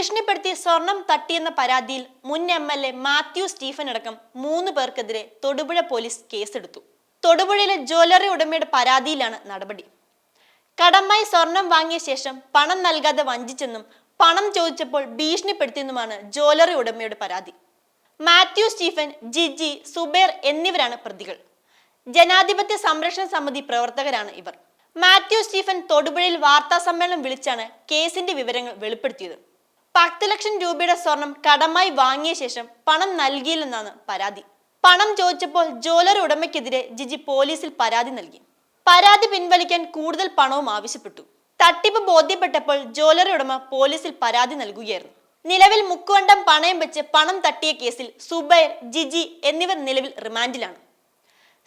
ഭീഷണിപ്പെടുത്തി സ്വർണം തട്ടിയെന്ന പരാതിയിൽ മുൻ M L A Mathew Stephen അടക്കം മൂന്ന് പേർക്കെതിരെ തൊടുപുഴ പോലീസ് കേസെടുത്തു. തൊടുപുഴയിലെ ജ്വല്ലറി ഉടമയുടെ പരാതിയിലാണ് നടപടി. കടമായി സ്വർണം വാങ്ങിയ ശേഷം പണം നൽകാതെ വഞ്ചിച്ചെന്നും പണം ചോദിച്ചപ്പോൾ ഭീഷണിപ്പെടുത്തിയെന്നുമാണ് ജ്വല്ലറി ഉടമയുടെ പരാതി. മാത്യു സ്റ്റീഫൻ ജിജി സുബേർ എന്നിവരാണ് പ്രതികൾ. ജനാധിപത്യ സംരക്ഷണ സമിതി പ്രവർത്തകരാണ് ഇവർ. മാത്യു സ്റ്റീഫൻ തൊടുപുഴയിൽ വാർത്താ സമ്മേളനം വിളിച്ചാണ് കേസിന്റെ വിവരങ്ങൾ വെളിപ്പെടുത്തിയത്. പത്ത് ലക്ഷം രൂപയുടെ സ്വർണം കടമായി വാങ്ങിയ ശേഷം പണം നൽകിയില്ലെന്നാണ് പരാതി. പണം ചോദിച്ചപ്പോൾ ജ്വല്ലറി ഉടമയ്ക്കെതിരെ ജിജി പോലീസിൽ പരാതി നൽകി. പരാതി പിൻവലിക്കാൻ കൂടുതൽ പണവും ആവശ്യപ്പെട്ടു. തട്ടിപ്പ് ബോധ്യപ്പെട്ടപ്പോൾ ജ്വല്ലറി ഉടമ പോലീസിൽ പരാതി നൽകുകയായിരുന്നു. നിലവിൽ മുക്കുവണ്ടം പണയം വെച്ച് പണം തട്ടിയ കേസിൽ സുബൈർ ജിജി എന്നിവർ നിലവിൽ റിമാൻഡിലാണ്.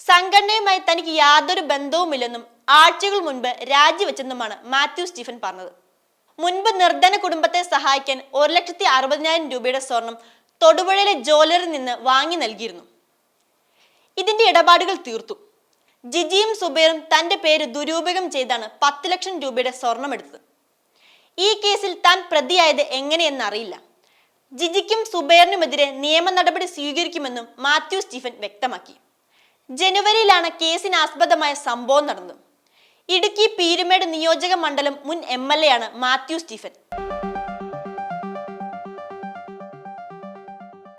സംഘടനയുമായി തനിക്ക് യാതൊരു ബന്ധവുമില്ലെന്നും ആഴ്ചകൾ മുൻപ് രാജിവെച്ചെന്നുമാണ് മാത്യു സ്റ്റീഫൻ പറഞ്ഞത്. മുൻപ് നിർധന കുടുംബത്തെ സഹായിക്കാൻ ഒരു ലക്ഷത്തി അറുപതിനായിരം രൂപയുടെ സ്വർണം തൊടുപുഴയിലെ ജോലറിൽ നിന്ന് വാങ്ങി നൽകിയിരുന്നു. ഇതിന്റെ ഇടപാടുകൾ തീർത്തു. ജിജിയും സുബൈറും തന്റെ പേര് ദുരുപയോഗം ചെയ്താണ് പത്ത് ലക്ഷം രൂപയുടെ സ്വർണം എടുത്തത്. ഈ കേസിൽ താൻ പ്രതിയായത് എങ്ങനെയെന്നറിയില്ല ജിജിക്കും സുബൈറിനുമെതിരെ നിയമ നടപടി സ്വീകരിക്കുമെന്നും മാത്യു സ്റ്റീഫൻ വ്യക്തമാക്കി. ജനുവരിയിലാണ് കേസിനാസ്പദമായ സംഭവം നടന്നത്. ഇടുക്കി പീരുമേട് നിയോജക മണ്ഡലം മുൻ എം എൽ എ ആണ് മാത്യു സ്റ്റീഫൻ.